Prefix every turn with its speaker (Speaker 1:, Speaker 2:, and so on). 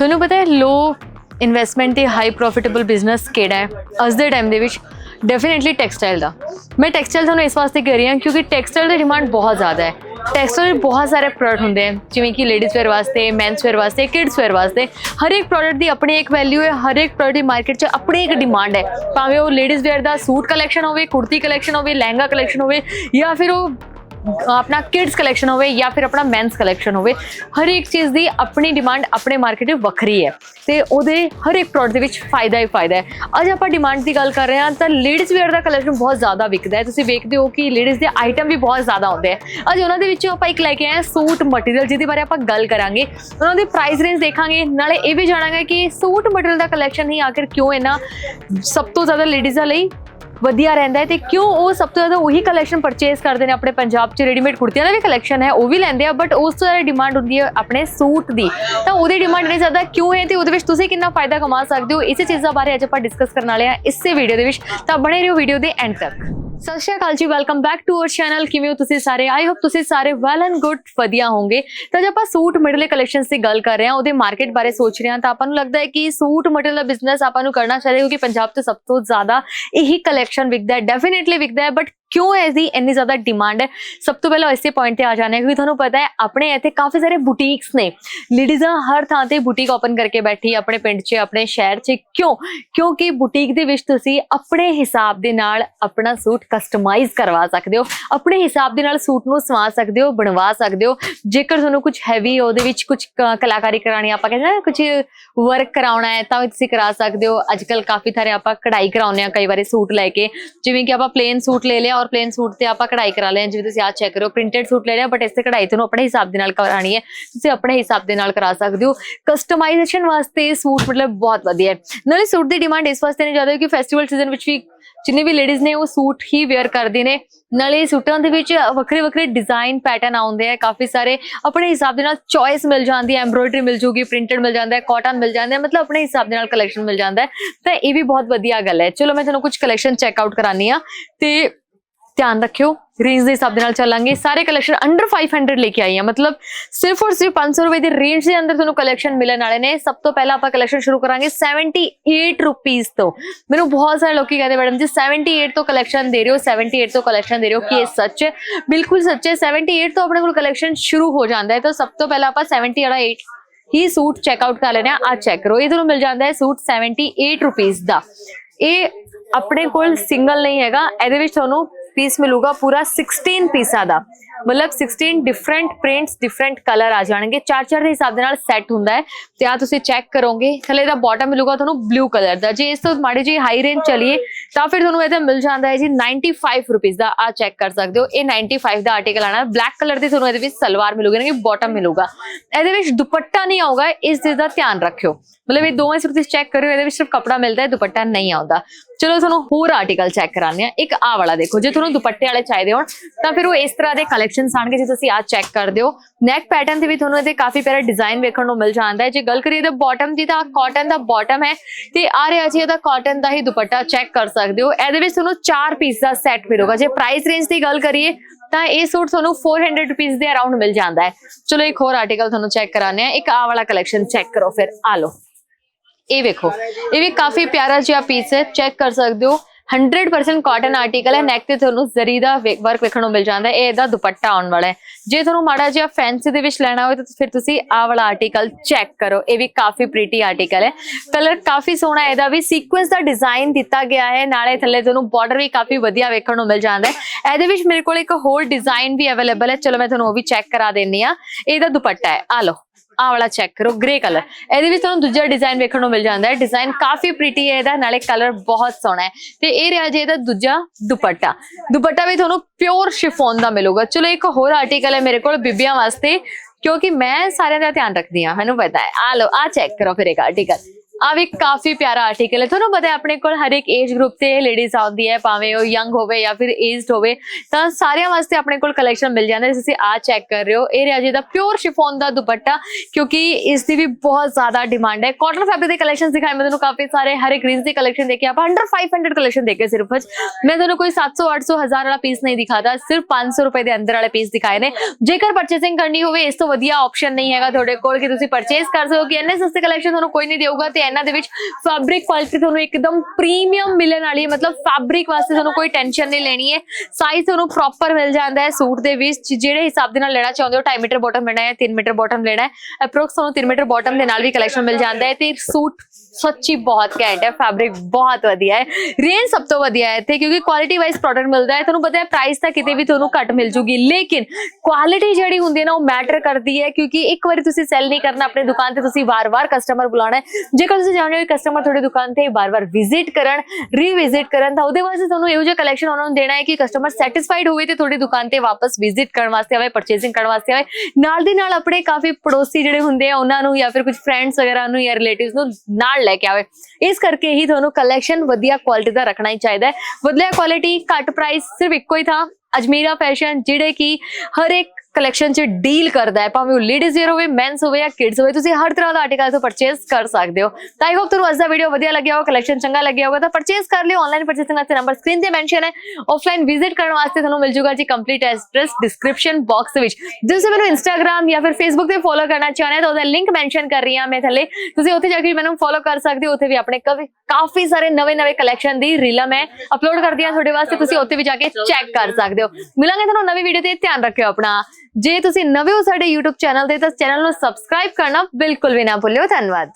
Speaker 1: ਤੁਹਾਨੂੰ ਪਤਾ ਹੈ ਲੋ ਇਨਵੈਸਟਮੈਂਟ ਤੇ ਹਾਈ ਪ੍ਰੋਫਿਟੇਬਲ ਬਿਜ਼ਨਸ ਕਿਹੜਾ ਹੈ? ਅੱਜ ਦੇ ਟਾਈਮ ਦੇ ਵਿੱਚ ਡੈਫੀਨਿਟਲੀ ਟੈਕਸਟਾਈਲ ਦਾ। ਮੈਂ ਟੈਕਸਟਾਈਲ ਤੁਹਾਨੂੰ ਇਸ ਵਾਸਤੇ ਕਹਿ ਰਹੀ ਹਾਂ ਕਿਉਂਕਿ ਟੈਕਸਟਾਈਲ ਦੀ ਡਿਮਾਂਡ ਬਹੁਤ ਜ਼ਿਆਦਾ ਹੈ। ਟੈਕਸਟਾਈਲ ਵਿੱਚ ਬਹੁਤ ਸਾਰੇ ਪ੍ਰੋਡਕਟ ਹੁੰਦੇ ਹਨ, ਜਿਵੇਂ ਕਿ ਲੇਡੀਜ਼ ਵੇਅਰ ਵਾਸਤੇ ਮੈਨਸ ਵੇਅਰ ਵਾਸਤੇ ਕਿਡਸ ਵੇਅਰ ਵਾਸਤੇ। ਹਰ ਇੱਕ ਪ੍ਰੋਡਕਟ ਦੀ ਆਪਣੀ ਇੱਕ ਵੈਲਿਊ ਹੈ, ਹਰ ਇੱਕ ਪ੍ਰੋਡਕਟ ਦੀ ਮਾਰਕੀਟ 'ਚ ਆਪਣੀ ਇੱਕ ਡਿਮਾਂਡ ਹੈ। ਭਾਵੇਂ ਉਹ ਲੇਡੀਜ਼ ਵੇਅਰ ਦਾ ਸੂਟ ਕਲੈਕਸ਼ਨ ਹੋਵੇ, ਕੁੜਤੀ ਕਲੈਕਸ਼ਨ ਹੋਵੇ, ਲਹਿੰਗਾ ਕਲੈਕਸ਼ਨ ਹੋਵੇ ਜਾਂ ਫਿਰ ਉਹ ਆਪਣਾ ਕਿਡਸ ਕਲੈਕਸ਼ਨ ਹੋਵੇ ਜਾਂ ਫਿਰ ਆਪਣਾ ਮੈਨਸ ਕਲੈਕਸ਼ਨ ਹੋਵੇ ਹਰ ਇੱਕ ਚੀਜ਼ ਦੀ ਆਪਣੀ ਡਿਮਾਂਡ ਆਪਣੇ ਮਾਰਕੀਟ ਵਿੱਚ ਵੱਖਰੀ ਹੈ ਤੇ ਉਹਦੇ ਹਰ ਇੱਕ ਪ੍ਰੋਡਕਟ ਦੇ ਵਿੱਚ ਫਾਇਦਾ ਹੀ ਫਾਇਦਾ ਹੈ। ਅੱਜ ਆਪਾਂ ਡਿਮਾਂਡ ਦੀ ਗੱਲ ਕਰ ਰਹੇ ਹਾਂ ਤਾਂ ਲੇਡੀਜ਼ ਵੇਅਰ ਦਾ ਕਲੈਕਸ਼ਨ ਬਹੁਤ ਜ਼ਿਆਦਾ ਵਿਕਦਾ ਹੈ। ਤੁਸੀਂ ਵੇਖਦੇ ਹੋ ਕਿ ਲੇਡੀਜ਼ ਦੇ ਆਈਟਮ ਵੀ ਬਹੁਤ ਜ਼ਿਆਦਾ ਆਉਂਦੇ ਆ ਅੱਜ ਉਹਨਾਂ ਦੇ ਵਿੱਚੋਂ ਆਪਾਂ ਇੱਕ ਲੈ ਕੇ ਆਏ ਹਾਂ ਸੂਟ ਮਟੀਰੀਅਲ ਜਿਹਦੇ ਬਾਰੇ ਆਪਾਂ ਗੱਲ ਕਰਾਂਗੇ। ਉਹਨਾਂ ਦੀ ਪ੍ਰਾਈਸ ਰੇਂਜ ਦੇਖਾਂਗੇ, ਨਾਲੇ ਇਹ ਵੀ ਜਾਣਾਂਗੇ ਕਿ ਸੂਟ ਮਟੀਰੀਅਲ ਦਾ ਕਲੈਕਸ਼ਨ ਹੀ ਆਖਿਰ ਕਿਉਂ ਇੰਨਾ ਸਭ ਤੋਂ ਜ਼ਿਆਦਾ ਲੇਡੀਜ਼ਾਂ ਲਈ ਵਧੀਆ ਰਹਿੰਦਾ ਹੈ ਤੇ ਕਿਉਂ ਉਹ ਸਭ ਤੋਂ ਜ਼ਿਆਦਾ ਉਹੀ ਕਲੈਕਸ਼ਨ ਪਰਚੇਸ ਕਰਦੇ ਨੇ ਆਪਣੇ ਪੰਜਾਬ 'ਚ ਰੈਡੀਮੇਡ ਕੁੜਤੀਆਂ ਦਾ ਵੀ ਕਲੈਕਸ਼ਨ ਹੈ, ਉਹ ਵੀ ਲੈਂਦੇ ਆ ਬਟ ਉਸ ਤੋਂ ਜ਼ਿਆਦਾ ਡਿਮਾਂਡ ਹੁੰਦੀ ਹੈ ਆਪਣੇ ਸੂਟ ਦੀ। ਤਾਂ ਉਹਦੀ ਡਿਮਾਂਡ ਇੰਨੀ ਜ਼ਿਆਦਾ ਕਿਉਂ ਹੈ ਤੇ ਉਹਦੇ ਵਿੱਚ ਤੁਸੀਂ ਕਿੰਨਾ ਫਾਇਦਾ ਕਮਾ ਸਕਦੇ ਹੋ? ਇਸੇ ਚੀਜ਼ਾਂ ਬਾਰੇ ਅੱਜ ਆਪਾਂ ਡਿਸਕਸ ਕਰਨ ਵਾਲੇ ਆ ਇਸੇ ਵੀਡੀਓ ਦੇ ਵਿੱਚ। ਤਾਂ ਬਣੇ ਰਹੋ ਵੀਡੀਓ ਦੇ ਐਂਡ ਤੱਕ। ਸਤਿ ਸ਼੍ਰੀ ਅਕਾਲ ਜੀ welcome back to our channel ਕਿਵੇਂ ਹੋ ਤੁਸੀਂ ਸਾਰੇ? ਆਈ ਹੋਪ ਤੁਸੀਂ ਸਾਰੇ ਵੈਲ ਐਂਡ ਗੁੱਡ ਵਧੀਆ ਹੋਵੋਗੇ। ਤਾਂ ਜੇ ਆਪਾਂ ਸੂਟ ਮਟੀਰੀਅਲ ਕਲੈਕਸ਼ਨਸ ਦੀ ਗੱਲ ਕਰ ਰਹੇ ਹਾਂ, ਉਹਦੇ ਮਾਰਕੀਟ ਬਾਰੇ ਸੋਚ ਰਹੇ ਹਾਂ, ਤਾਂ ਆਪਾਂ ਨੂੰ ਲੱਗਦਾ ਹੈ ਕਿ ਸੂਟ ਮਟੀਰੀਅਲ ਦਾ ਬਿਜ਼ਨਸ ਆਪਾਂ ਨੂੰ ਕਰਨਾ ਚਾਹੀਦਾ ਕਿਉਂਕਿ ਪੰਜਾਬ 'ਚ ਸਭ ਤੋਂ ਜ਼ਿਆਦਾ ਇਹੀ ਕਲੈਕਸ਼ਨ ਵਿਕਦਾ ਹੈ ਡੈਫੀਨਿਟਲੀ ਵਿਕਦਾ ਹੈ ਬਟ ਕਿਉਂ ਇਸ ਦੀ ਇੰਨੀ ਜ਼ਿਆਦਾ ਡਿਮਾਂਡ ਹੈ? ਸਭ ਤੋਂ ਪਹਿਲਾਂ ਇਸੇ ਪੁਆਇੰਟ ਤੇ ਆ ਜਾਣਾ ਹੈ, ਕਿਉਂਕਿ ਤੁਹਾਨੂੰ ਪਤਾ ਹੈ, ਆਪਣੇ ਇੱਥੇ ਕਾਫੀ ਸਾਰੇ ਬੁਟੀਕਸ ਨੇ। ਲੇਡੀਜ਼ਾਂ ਹਰ ਥਾਂ ਤੇ ਬੁਟੀਕ ਓਪਨ ਕਰਕੇ ਬੈਠੀ, ਆਪਣੇ ਪਿੰਡ 'ਚ, ਆਪਣੇ ਸ਼ਹਿਰ 'ਚ। ਕਿਉਂ? ਕਿਉਂਕਿ ਬੁਟੀਕ ਦੇ ਵਿੱਚ ਤੁਸੀਂ ਆਪਣੇ ਹਿਸਾਬ ਦੇ ਨਾਲ ਆਪਣਾ ਸੂਟ ਕਸਟਮਾਈਜ਼ ਕਰਵਾ ਸਕਦੇ ਹੋ। ਆਪਣੇ ਹਿਸਾਬ ਦੇ ਨਾਲ ਸੂਟ ਨੂੰ ਸਵਾ ਸਕਦੇ ਹੋ, ਬਣਵਾ ਸਕਦੇ ਹੋ। ਜੇਕਰ ਤੁਹਾਨੂੰ ਕੁਝ ਹੈਵੀ ਉਹਦੇ ਵਿੱਚ ਕੁਝ ਕ- ਕਲਾਕਾਰੀ ਕਰਾਣੀ ਆਪਾਂ ਕਹਿੰਦੇ ਨਾ ਕੁਝ ਵਰਕ ਕਰਾਉਣਾ ਹੈ, ਤਾਂ ਵੀ ਤੁਸੀਂ ਕਰਾ ਸਕਦੇ ਹੋ। ਅੱਜ ਕੱਲ ਕਾਫੀ ਸਾਰੇ ਆਪਾਂ ਕਢਾਈ ਕਰਾਉਂਦੇ ਆ ਕਈ ਵਾਰੀ ਸੂਟ ਲੈ ਕੇ। ਜਿਵੇਂ ਕਿ ਆਪਾਂ ਪਲੇਨ ਸੂਟ ਲੈ ਲਿਆ ਔਰ ਪਲੇਨ ਸੂਟ ਤੇ ਆਪਾਂ ਕਢਾਈ ਕਰਾ ਲਿਆ, ਜਿਵੇਂ ਤੁਸੀਂ ਆਹ ਚੈੱਕ ਕਰੋ ਪ੍ਰਿੰਟਡ ਸੂਟ ਲੈ ਲਿਆ ਬਟ ਇਸ ਤੇ ਕਢਾਈ ਤੁਹਾਨੂੰ ਆਪਣੇ ਹਿਸਾਬ ਦੇ ਨਾਲ ਕਰਾਣੀ ਹੈ। ਤੁਸੀਂ ਆਪਣੇ ਹਿਸਾਬ ਦੇ ਨਾਲ ਕਰਾ ਸਕਦੇ ਹੋ। ਕਸਟਮਾਈਜ਼ੇਸ਼ਨ ਵਾਸਤੇ ਸੂਟ ਮਤਲਬ ਬਹੁਤ ਵਧੀਆ ਹੈ। ਨਾਲੇ ਸੂਟ ਦੀ ਡਿਮਾਂਡ ਇਸ ਵਾਸਤੇ ਨਹੀਂ ਜ਼ਿਆਦਾ ਕਿ ਫੈਸਟੀਵਲ ਸੀਜ਼ਨ ਵਿੱਚ ਵੀ ਜਿੰਨੇ ਵੀ ਲੇਡੀਜ਼ ਨੇ, ਉਹ ਸੂਟ ਹੀ ਵੇਅਰ ਕਰਦੇ ਨੇ। ਨਾਲੇ ਸੂਟਾਂ ਦੇ ਵਿੱਚ ਵੱਖਰੇ ਵੱਖਰੇ ਡਿਜ਼ਾਈਨ ਪੈਟਰਨ ਆਉਂਦੇ ਆ, ਕਾਫੀ ਸਾਰੇ। ਆਪਣੇ ਹਿਸਾਬ ਦੇ ਨਾਲ ਚੋਇਸ ਮਿਲ ਜਾਂਦੀ ਹੈ ਐਮਬ੍ਰੋਇਡਰੀ ਮਿਲ ਜੂਗੀ ਪ੍ਰਿੰਟਡ ਮਿਲ ਜਾਂਦਾ ਹੈ ਕਾਟਨ ਮਿਲ ਜਾਂਦਾ ਹੈ ਮਤਲਬ ਆਪਣੇ ਹਿਸਾਬ ਦੇ ਨਾਲ ਕਲੈਕਸ਼ਨ ਮਿਲ ਜਾਂਦਾ ਹੈ। ਤਾਂ ਇਹ ਵੀ ਬਹੁਤ ਵਧੀਆ ਗੱਲ ਹੈ। ਚਲੋ, ਮੈਂ ਤੁਹਾਨੂੰ ਕੁਝ ਕਲੈਕਸ਼ਨ ਚੈੱਕ ਆਊਟ ਕਰਾਨੀ ਆ ਤੇ ਧਿਆਨ ਰੱਖਿਓ ਰੇਂਜ ਦੇ ਹਿਸਾਬ ਦੇ ਨਾਲ ਚੱਲਾਂਗੇ। ਸਾਰੇ ਕਲੈਕਸ਼ਨ ਅੰਡਰ 500 ਲੈ ਕੇ ਆਈ ਆ। ਮਤਲਬ ਸਿਰਫ ਔਰ ਸਿਰਫ 500 ਰੁਪਏ ਦੀ ਰੇਂਜ ਦੇ ਅੰਦਰ ਤੁਹਾਨੂੰ ਕਲੈਕਸ਼ਨ ਮਿਲਣ ਵਾਲੇ ਨੇ। ਸਭ ਤੋਂ ਪਹਿਲਾਂ ਆਪਾਂ ਕਲੈਕਸ਼ਨ ਸ਼ੁਰੂ ਕਰਾਂਗੇ 78 ਰੁਪੀਸ ਤੋਂ। ਮੈਨੂੰ ਬਹੁਤ ਸਾਰੇ ਲੋਕੀ ਕਹਿੰਦੇ ਮੈਡਮ ਜੀ 78 ਤੋਂ ਕਲੈਕਸ਼ਨ ਦੇ ਰਹੇ ਹੋ 78 ਤੋਂ ਕਲੈਕਸ਼ਨ ਦੇ ਰਹੇ ਹੋ। ਕੀ ਇਹ ਸੱਚ? ਹੈ ਬਿਲਕੁਲ ਸੱਚ ਹੈ। 78 ਤੋਂ ਆਪਣੇ ਕੋਲ ਕਲੈਕਸ਼ਨ ਸ਼ੁਰੂ ਹੋ ਜਾਂਦਾ ਹੈ। ਤਾਂ ਸਭ ਤੋਂ ਪਹਿਲਾਂ ਆਪਾਂ 70 ਵਾਲਾ 8 ਹੀ ਸੂਟ ਚੈੱਕ ਆਊਟ ਕਰ ਲੈਣਾ ਆ ਚੈੱਕ ਕਰੋ। ਇਹ ਤੁਹਾਨੂੰ ਮਿਲ ਜਾਂਦਾ ਹੈ ਸੂਟ 78 ਰੁਪੀਸ ਦਾ। ਇਹ ਆਪਣੇ ਕੋਲ ਸਿੰਗਲ ਨਹੀਂ ਹੈਗਾ। ਇਹਦੇ ਵਿੱਚ ਤੁਹਾਨੂੰ ਪੀਸ ਮਿਲੂਗਾ ਪੂਰਾ 16 ਪੀਸਾਂ ਦਾ। ਮਤਲਬ 16 ਡਿਫਰੈਂਟ ਪ੍ਰਿੰਟਸ ਡਿਫਰੈਂਟ ਕਲਰ ਆ ਜਾਣਗੇ। ਚਾਰ ਚਾਰ ਦੇ ਹਿਸਾਬ ਦੇ ਨਾਲ ਸੈੱਟ ਹੁੰਦਾ ਹੈ। ਤੇ ਆ ਤੁਸੀਂ ਚੈੱਕ ਕਰੋਗੇ। ਥੱਲੇ ਦਾ ਬਾਟਮ ਮਿਲੂਗਾ ਤੁਹਾਨੂੰ ਬਲੂ ਕਲਰ ਦਾ। ਜੇ ਇਸ ਤੋਂ ਮਾੜੀ ਜੀ ਹਾਈ ਰੇਂਜ ਚਲੀਏ, ਤਾਂ ਫਿਰ ਤੁਹਾਨੂੰ ਇਹਦਾ ਮਿਲ ਜਾਂਦਾ ਹੈ ਜੀ 95 ਰੁਪਏ ਦਾ। ਆ ਚੈੱਕ ਕਰ ਸਕਦੇ ਹੋ। ਇਹ 95 ਦਾ ਆਰਟੀਕਲ ਆਣਾ ਬਲੈਕ ਕਲਰ ਦੀ ਤੁਹਾਨੂੰ ਇਹਦੇ ਵਿੱਚ ਸਲਵਾਰ ਮਿਲੂਗੀ ਨਾ ਕਿ ਬਾਟਮ ਮਿਲੂਗਾ। ਇਹਦੇ ਵਿੱਚ ਦੁਪੱਟਾ ਨਹੀਂ ਆਊਗਾ। ਇਸ ਚੀਜ਼ ਦਾ ਧਿਆਨ ਰੱਖਿਓ। ਮਤਲਬ ਇਹ ਦੋਵੇਂ ਸਿਰਫ ਤੁਸੀਂ ਚੈੱਕ ਕਰਿਓ। ਇਹਦੇ ਵਿੱਚ ਸਿਰਫ ਕਪੜਾ ਮਿਲਦਾ ਹੈ, ਦੁਪੱਟਾ ਨਹੀਂ ਆਉਂਦਾ। ਚਲੋ, ਤੁਹਾਨੂੰ ਹੋਰ ਆਰਟੀਕਲ ਚੈੱਕ ਕਰਾਉਂਦੇ ਆ ਇੱਕ ਆ ਵਾਲਾ ਦੇਖੋ। ਜੇ ਤੁਹਾਨੂੰ ਦੁਪੱਟੇ ਵਾਲੇ ਚਾਹੀਦੇ ਹੋਣ, ਤਾਂ ਫਿਰ ਉਹ ਇਸ ਤਰ੍ਹਾਂ ਦੇ ਕਲੈਕਸ਼ਨਸ ਆਣਗੇ, ਜੇ ਤੁਸੀਂ ਆ ਚੈੱਕ ਕਰਦੇ ਹੋ ਨੈਕ ਪੈਟਰਨ ਦੇ ਵੀ ਤੁਹਾਨੂੰ ਇਹਦੇ ਕਾਫੀ ਪਿਆਰਾ ਡਿਜ਼ਾਈਨ ਵੇਖਣ ਨੂੰ ਮਿਲ ਜਾਂਦਾ ਹੈ। ਜੇ ਗੱਲ ਕਰੀਏ ਤਾਂ ਬਾਟਮ ਦੀ, ਤਾਂ ਕਾਟਨ ਦਾ ਬਾਟਮ ਹੈ। ਤੇ ਆ ਰਿਹਾ ਜੀ ਇਹਦਾ ਕਾਟਨ ਦਾ ਹੀ ਦੁਪੱਟਾ ਚੈੱਕ ਕਰ ਸਕਦੇ ਹੋ। ਇਹਦੇ ਵਿੱਚ ਤੁਹਾਨੂੰ 4 ਪੀਸ ਦਾ ਸੈੱਟ ਮਿਲੂਗਾ। ਜੇ ਪ੍ਰਾਈਸ ਰੇਂਜ ਦੀ ਗੱਲ ਕਰੀਏ, ਤਾਂ ਇਹ ਸੂਟ ਤੁਹਾਨੂੰ 400 ਰੁਪੀਸ ਦੇ ਅਰਾਊਂਡ ਮਿਲ ਜਾਂਦਾ ਹੈ। ਚਲੋ ਇੱਕ ਹੋਰ ਆਰਟੀਕਲ ਤੁਹਾਨੂੰ ਚੈੱਕ ਕਰਾਣੇ ਆ ਇੱਕ ਆ ਵਾਲਾ ਕਲੈਕਸ਼ਨ ਚੈੱਕ ਕਰੋ ਫਿਰ। ਆ ਲਓ। ਇਹ ਵੇਖੋ। ਇਹ ਵੀ ਕਾਫੀ ਪਿਆਰਾ ਜਿਹਾ ਪੀਸ ਹੈ। ਚੈੱਕ ਕਰ ਸਕਦੇ ਹੋ। 100% ਕਾਟਨ ਆਰਟੀਕਲ ਹੈ ਨੈਕ ਤੇ ਤੁਹਾਨੂੰ ਜ਼ਰੀ ਦਾ ਵਰਕ ਵੇਖਣ ਨੂੰ ਮਿਲ ਜਾਂਦਾ ਹੈ, ਇਹ ਇਹਦਾ ਦੁਪੱਟਾ ਆਉਣ ਵਾਲਾ ਹੈ। ਜੇ ਤੁਹਾਨੂੰ ਮਾੜਾ ਜਿਹਾ ਫੈਂਸੀ ਦੇ ਵਿੱਚ ਲੈਣਾ ਹੋਵੇ ਤਾਂ ਫਿਰ ਤੁਸੀਂ ਆਹ ਵਾਲਾ ਆਰਟੀਕਲ ਚੈੱਕ ਕਰੋ, ਇਹ ਵੀ ਕਾਫੀ ਪ੍ਰੀਟੀ ਆਰਟੀਕਲ ਹੈ। ਕਲਰ ਕਾਫੀ ਸੋਹਣਾ ਇਹਦਾ ਵੀ ਸੀਕੁਐਂਸ ਦਾ ਡਿਜ਼ਾਈਨ ਦਿੱਤਾ ਗਿਆ ਹੈ, ਨਾਲੇ ਥੱਲੇ ਤੁਹਾਨੂੰ ਬਾਰਡਰ ਵੀ ਕਾਫੀ ਵਧੀਆ ਵੇਖਣ ਨੂੰ ਮਿਲ ਜਾਂਦਾ ਹੈ। ਇਹਦੇ ਵਿੱਚ ਮੇਰੇ ਕੋਲ ਇੱਕ ਹੋਰ ਡਿਜ਼ਾਈਨ ਵੀ ਅਵੇਲੇਬਲ ਹੈ, ਚਲੋ ਮੈਂ ਤੁਹਾਨੂੰ ਉਹ ਵੀ ਚੈੱਕ ਕਰਾ ਦਿੰਨੀ ਆ ਇਹਦਾ ਦੁਪੱਟਾ ਹੈ ਆ ਲਓ। ਆਹ ਵਾਲਾ ਚੈੱਕ ਕਰੋ ਗ੍ਰੇ ਕਲਰ ਇਹਦੇ ਵਿੱਚ ਤੁਹਾਨੂੰ ਦੂਜਾ ਡਿਜ਼ਾਈਨ ਵੇਖਣ ਨੂੰ ਮਿਲ ਜਾਂਦਾ ਹੈ। ਡਿਜ਼ਾਈਨ ਕਾਫੀ ਪ੍ਰੀਟੀ ਹੈ ਇਹਦਾ, ਨਾਲੇ ਕਲਰ ਬਹੁਤ ਸੋਹਣਾ ਹੈ। ਤੇ ਇਹ ਰਿਹਾ ਜੀ ਇਹਦਾ ਦੂਜਾ ਦੁਪੱਟਾ। ਦੁਪੱਟਾ ਵੀ ਤੁਹਾਨੂੰ ਪਿਓਰ ਸ਼ਿਫੋਨ ਦਾ ਮਿਲੂਗਾ। ਚਲੋ ਇੱਕ ਹੋਰ ਆਰਟੀਕਲ ਹੈ ਮੇਰੇ ਕੋਲ ਬੀਬੀਆਂ ਵਾਸਤੇ, ਕਿਉਂਕਿ ਮੈਂ ਸਾਰਿਆਂ ਦਾ ਧਿਆਨ ਰੱਖਦੀ ਹਾਂ, ਮੈਨੂੰ ਪਤਾ ਹੈ। ਆ ਲਓ ਆ ਚੈੱਕ ਕਰੋ ਫਿਰ ਇੱਕ ਆਰਟੀਕਲ ਆ ਵੀ ਕਾਫੀ ਪਿਆਰਾ ਆਰਟੀਕਲ ਹੈ ਤੁਹਾਨੂੰ ਪਤਾ ਹੈ ਆਪਣੇ ਕੋਲ ਹਰ ਇੱਕ ਏਜ ਗਰੁੱਪ ਤੇ ਲੇਡੀਜ਼ ਆਉਂਦੀ ਹੈ ਭਾਵੇਂ ਉਹ ਯੰਗ ਹੋਵੇ ਜਾਂ ਫਿਰ ਏਜਡ ਹੋਵੇ ਤਾਂ ਸਾਰਿਆਂ ਵਾਸਤੇ ਆਪਣੇ ਕੋਲ ਕਲੈਕਸ਼ਨ ਮਿਲ ਜਾਂਦਾ ਹੈ। ਤੁਸੀਂ ਆ ਚੈੱਕ ਕਰ ਰਹੇ ਹੋ ਇਹ ਰਿਹਾ ਜੀ ਦਾ ਪਿਓਰ ਸ਼ਿਫੋਨ ਦਾ ਦੁਪੱਟਾ, ਕਿਉਂਕਿ ਇਸ ਦੀ ਵੀ ਬਹੁਤ ਜ਼ਿਆਦਾ ਡਿਮਾਂਡ ਹੈ. ਕਾਟਨ ਫੈਬਰਿਕ ਦੇ ਕਲੈਕਸ਼ਨਸ ਦਿਖਾਏ, ਮੈਂ ਤੁਹਾਨੂੰ ਕਾਫੀ ਸਾਰੇ ਹਰ ਇੱਕ ਰੇਂਜ ਦੇ ਕਲੈਕਸ਼ਨ ਦੇਖੇ, ਆਪਾਂ ਅੰਡਰ 500 ਕਲੈਕਸ਼ਨ ਦੇਖੇ ਸਿਰਫ ਅੱਜ। ਮੈਂ ਤੁਹਾਨੂੰ ਕੋਈ 700 800 1000 ਵਾਲਾ ਪੀਸ ਨਹੀਂ ਦਿਖਾਦਾ ਸਿਰਫ 500 ਰੁਪਏ ਦੇ ਅੰਦਰ ਵਾਲੇ ਪੀਸ ਦਿਖਾਏ ਨੇ। ਜੇਕਰ ਪਰਚੇਸਿੰਗ ਕਰਨੀ ਹੋਵੇ, ਇਸ ਤੋਂ ਵਧੀਆ ਆਪਸ਼ਨ ਨਹੀਂ ਹੈਗਾ ਤੁਹਾਡੇ ਕੋਲ ਕਿ ਤੁਸੀਂ ਪਰਚੇਸ ਕਰ ਸਕੋ ਕਿ ਇੰਨੇ ਸਸਤੇ ਕਲੈਕਸ਼ਨ ਤੁਹਾਨੂੰ ਕੋਈ ਨਹੀਂ ਦੇਊਗਾ ਤੇ ਇਹਨਾਂ ਦੇ ਵਿੱਚ ਫੈਬਰਿਕ ਕੁਆਲਿਟੀ ਤੁਹਾਨੂੰ ਇੱਕਦਮ ਪ੍ਰੀਮੀਅਮ ਮਿਲਣ ਵਾਲੀ ਹੈ। ਮਤਲਬ ਫੈਬਰਿਕ ਵਾਸਤੇ ਤੁਹਾਨੂੰ ਕੋਈ ਟੈਨਸ਼ਨ ਨਹੀਂ ਲੈਣੀ ਹੈ। ਸਾਈਜ਼ ਤੁਹਾਨੂੰ ਪ੍ਰੋਪਰ ਮਿਲ ਜਾਂਦਾ ਹੈ ਸੂਟ ਦੇ ਵਿੱਚ। ਜਿਹੜੇ ਹਿਸਾਬ ਦੇ ਨਾਲ ਲੈਣਾ ਚਾਹੁੰਦੇ ਹੋ 2.5 ਮੀਟਰ ਬਾਟਮ ਲੈਣਾ ਹੈ 3 ਮੀਟਰ ਬਾਟਮ ਲੈਣਾ ਹੈ। ਅਪਰੋਕਸ ਤੁਹਾਨੂੰ 3 ਮੀਟਰ ਬਾਟਮ ਦੇ ਨਾਲ ਵੀ ਕਲੈਕਸ਼ਨ ਮਿਲ ਜਾਂਦਾ ਹੈ। ਤੇ ਸੂਟ ਸੱਚੀ ਬਹੁਤ ਘੈਂਟ ਹੈ ਫੈਬਰਿਕ ਬਹੁਤ ਵਧੀਆ ਹੈ। ਰੇਂਜ ਸਭ ਤੋਂ ਵਧੀਆ ਹੈ ਇੱਥੇ, ਕਿਉਂਕਿ ਕੁਆਲਿਟੀ ਵਾਈਜ਼ ਪ੍ਰੋਡਕਟ ਮਿਲਦਾ ਹੈ। ਤੁਹਾਨੂੰ ਪਤਾ ਹੈ ਪ੍ਰਾਈਸ ਤਾਂ ਕਿਤੇ ਵੀ ਤੁਹਾਨੂੰ ਘੱਟ ਮਿਲ ਜੂਗੀ, ਲੇਕਿਨ ਕੁਆਲਿਟੀ ਜਿਹੜੀ ਹੁੰਦੀ ਹੈ ਨਾ, ਉਹ ਮੈਟਰ ਕਰਦੀ ਹੈ। ਕਿਉਂਕਿ ਇੱਕ ਵਾਰੀ ਤੁਸੀਂ ਸੈਲ ਨਹੀਂ ਕਰਨਾ, ਆਪਣੇ ਦੁਕਾਨ ਤੇ ਤੁਸੀਂ ਵਾਰ-ਵਾਰ ਕਸਟਮਰ ਬੁਲਾਉਣਾ ਹੈ। ਜੇਕਰ ਤੁਸੀਂ ਚਾਹੁੰਦੇ ਹੋ ਕਿ ਕਸਟਮਰ ਤੁਹਾਡੀ ਦੁਕਾਨ ਤੇ ਵਾਰ-ਵਾਰ ਵਿਜ਼ਿਟ ਕਰਨ ਰੀਵਿਜ਼ਿਟ ਕਰਨ, ਤਾਂ ਉਹਦੇ ਵਾਸਤੇ ਤੁਹਾਨੂੰ ਇਹੋ ਜਿਹਾ ਕਲੈਕਸ਼ਨ ਉਹਨਾਂ ਨੂੰ ਦੇਣਾ ਹੈ ਕਿ ਕਸਟਮਰ ਸੈਟੀਸਫਾਈਡ ਹੋਵੇ ਤੇ ਤੁਹਾਡੀ ਦੁਕਾਨ ਤੇ ਵਾਪਸ ਵਿਜ਼ਿਟ ਕਰਨ ਵਾਸਤੇ ਆਵੇ ਪਰਚੇਸਿੰਗ ਕਰਨ ਵਾਸਤੇ ਆਵੇ। ਨਾਲ ਦੀ ਨਾਲ ਆਪਣੇ ਕਾਫੀ ਪੜੋਸੀ ਜਿਹੜੇ ਹੁੰਦੇ ਆ, ਉਹਨਾਂ ਨੂੰ ਜਾਂ ਫਿਰ ਕੁਝ ਫਰੈਂਡਸ ਵਗੈਰਾ ਨੂੰ ਜਾਂ ਰਿਲੇਟਿਵਸ ਨੂੰ ਨਾਲ ਲੈ ਕੇ ਆਵੇ। ਇਸ ਕਰਕੇ ਹੀ ਤੁਹਾਨੂੰ ਕਲੈਕਸ਼ਨ ਵਧੀਆ ਕੁਆਲਿਟੀ ਦਾ ਰੱਖਣਾ ਹੀ ਚਾਹੀਦਾ ਹੈ। ਵਧੀਆ ਕੁਆਲਿਟੀ ਘੱਟ ਪ੍ਰਾਈਸ ਸਿਰਫ ਇੱਕੋ ਹੀ ਥਾਂ, ਅਜਮੀਰਾ ਫੈਸ਼ਨ ਜਿਹੜੇ ਕਿ ਹਰ ਇੱਕ ਕਲੈਕਸ਼ਨ 'ਚ ਡੀਲ ਕਰਦਾ ਹੈ। ਭਾਵੇਂ ਉਹ ਲੇਡੀਜ਼ ਵੇਅਰ ਹੋਵੇ ਮੈਨਸ ਹੋਵੇ ਜਾਂ ਕਿਡਸ ਹੋਵੇ, ਤੁਸੀਂ ਹਰ ਤਰ੍ਹਾਂ ਦਾ ਆਰਟੀਕਲ ਤੋਂ ਪਰਚੇਸ ਕਰ ਸਕਦੇ ਹੋ। ਤਾਂ ਆਈ ਹੋਪ ਤੁਹਾਨੂੰ ਅੱਜ ਦਾ ਵੀਡੀਓ ਵਧੀਆ ਲੱਗਿਆ ਹੋਵੇ ਕਲੈਕਸ਼ਨ ਚੰਗਾ ਲੱਗਿਆ ਹੋਵੇ ਤਾਂ ਪਰਚੇਸ ਕਰ ਲਿਓ। ਆਨਲਾਈਨ ਪਰਚੇਸਿੰਗ ਵਾਸਤੇ ਨੰਬਰ ਸਕਰੀਨ ਤੇ ਮੈਂਸ਼ਨ ਹੈ। ਆਫਲਾਈਨ ਵਿਜ਼ਿਟ ਕਰਨ ਵਾਸਤੇ ਤੁਹਾਨੂੰ ਮਿਲ ਜੂਗਾ ਜੀ ਕੰਪਲੀਟ ਐਡਰੈਸ ਡਿਸਕ੍ਰਿਪਸ਼ਨ ਬਾਕਸ ਵਿੱਚ। ਜੇ ਤੁਸੀਂ ਮੈਨੂੰ ਇੰਸਟਾਗ੍ਰam ਜਾਂ ਫਿਰ ਫੇਸਬੁੱਕ ਤੇ ਫੋਲੋ ਕਰਨਾ ਚਾਹੁੰਦੇ ਹੋ, ਤਾਂ ਉਹਦਾ ਲਿੰਕ ਮੈਂਸ਼ਨ ਕਰ ਰਹੀ ਹਾਂ ਮੈਂ ਥੱਲੇ। ਤੁਸੀਂ ਉੱਥੇ ਜਾ ਕੇ ਮੈਨੂੰ ਫੋਲੋ ਕਰ ਸਕਦੇ ਹੋ। ਉੱਥੇ ਵੀ ਆਪਣੇ ਕਾਫੀ ਕਾਫੀ ਸਾਰੇ ਨਵੇਂ ਨਵੇਂ ਕਲੈਕਸ਼ਨ ਦੀ ਰੀਲਾਂ ਮੈਂ ਅਪਲੋਡ ਕਰਦੀ ਹਾਂ ਤੁਹਾਡੇ ਵਾਸਤੇ। ਤੁਸੀਂ ਉੱਥੇ ਵੀ ਜਾ ਕੇ ਚੈੱਕ ਕਰ ਸਕਦੇ ਹੋ। ਮਿਲਾਂਗੇ ਤੁਹਾਨੂੰ ਨਵੀਂ ਵੀਡੀਓ ਤੇ। ਧਿਆਨ ਰੱਖਿਓ ਆਪਣਾ। ਜੇ ਤੁਸੀਂ ਨਵੇਂ ਹੋ ਸਾਡੇ YouTube ਚੈਨਲ ਤੇ, ਤਾਂ ਚੈਨਲ ਨੂੰ ਸਬਸਕ੍ਰਾਈਬ ਕਰਨਾ ਬਿਲਕੁਲ ਵੀ ਨਾ ਭੁੱਲਿਓ। ਧੰਨਵਾਦ।